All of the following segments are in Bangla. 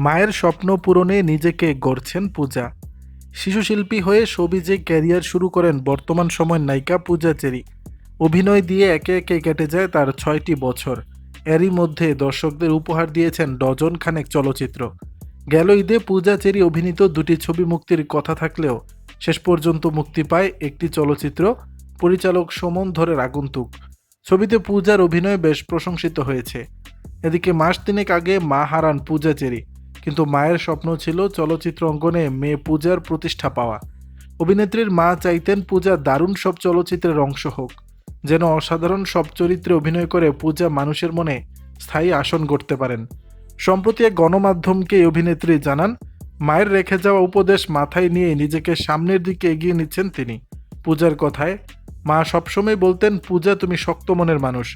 মায়ের স্বপ্ন পূরণে নিজেকে গড়ছেন পূজা। শিশুশিল্পী হয়ে সবিজে ক্যারিয়ার শুরু করেন বর্তমান সময়ের নায়িকা পূজা চেরি। অভিনয় দিয়ে একে একে কেটে যায় তার ছয়টি বছর। এরই মধ্যে দর্শকদের উপহার দিয়েছেন ডজন খানেক চলচ্চিত্র। গেল ঈদে পূজা চেরি অভিনীত দুটি ছবি মুক্তির কথা থাকলেও শেষ পর্যন্ত মুক্তি পায় একটি চলচ্চিত্র, পরিচালক সমন ধরের আগন্তুক। ছবিতে পূজার অভিনয় বেশ প্রশংসিত হয়েছে। এদিকে মাস তিনেক আগে মা হারান পূজা চেরি। কিন্তু মায়ের স্বপ্ন ছিল চলচ্চিত্র অঙ্গনে মেয়ে পূজার প্রতিষ্ঠা পাওয়া। অভিনেত্রীর মা চাইতেন পূজা দারুণ সব চলচ্চিত্রের অংশ হোক, যেন অসাধারণ সব চরিত্রে অভিনয় করে পূজা মানুষের মনে স্থায়ী আসন গড়তে পারেন। সম্প্রতি এক গণমাধ্যমকে অভিনেত্রী জানান, মায়ের রেখে যাওয়া উপদেশ মাথায় নিয়ে নিজেকে সামনের দিকে এগিয়ে নিচ্ছেন তিনি। পূজার কথায়, মা সবসময় বলতেন, পূজা, তুমি শক্ত মনের মানুষ।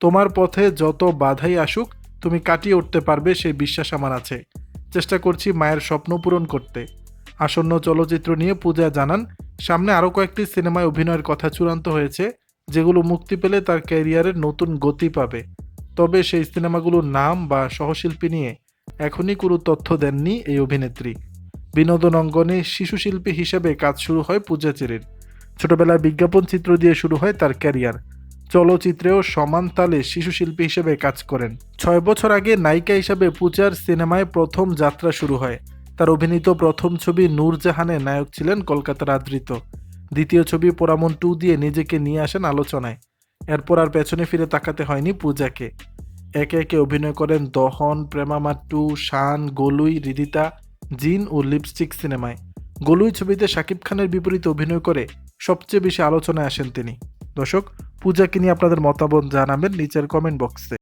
তোমার পথে যত বাধাই আসুক, তুমি কাটিয়ে উঠতে পারবে সেই বিশ্বাস আমার আছে। চেষ্টা করছি মায়ের স্বপ্ন পূরণ করতে। আসন্ন চলচ্চিত্র নিয়ে পূজা জানান, সামনে আরও কয়েকটি সিনেমায় অভিনয়ের কথা চূড়ান্ত হয়েছে, যেগুলো মুক্তি পেলে তার ক্যারিয়ারের নতুন গতি পাবে। তবে সেই সিনেমাগুলোর নাম বা সহশিল্পী নিয়ে এখনই কোনো তথ্য দেননি এই অভিনেত্রী। বিনোদন অঙ্গনে শিশু শিল্পী হিসেবে কাজ শুরু হয় পূজা চেরির। ছোটবেলায় বিজ্ঞাপন চিত্র দিয়ে শুরু হয় তার ক্যারিয়ার। চলচ্চিত্রেও সমান তালে শিশু শিল্পী হিসেবে কাজ করেন। ছয় বছর আগে নায়িকা হিসেবে পূজার সিনেমায় প্রথম যাত্রা শুরু হয়। তার অভিনীত প্রথম ছবি নূরজাহানে নায়ক ছিলেন কলকাতার আদৃত। দ্বিতীয় ছবি পোড়ামন টু দিয়ে নিজেকে নিয়ে আসেন আলোচনায়। এরপর আর পেছনে ফিরে তাকাতে হয়নি পূজাকে। একে একে অভিনয় করেন দহন, প্রেমামা টু, শান, গোলুই হৃদিতা জিন ও লিপস্টিক সিনেমায়। গোলুই ছবিতে শাকিব খানের বিপরীতে অভিনয় করে সবচেয়ে বেশি আলোচনায় আসেন তিনি। দর্শক পূজাকে নিয়ে আপনাদের মতামত জানাবেন নিচের কমেন্ট বক্সে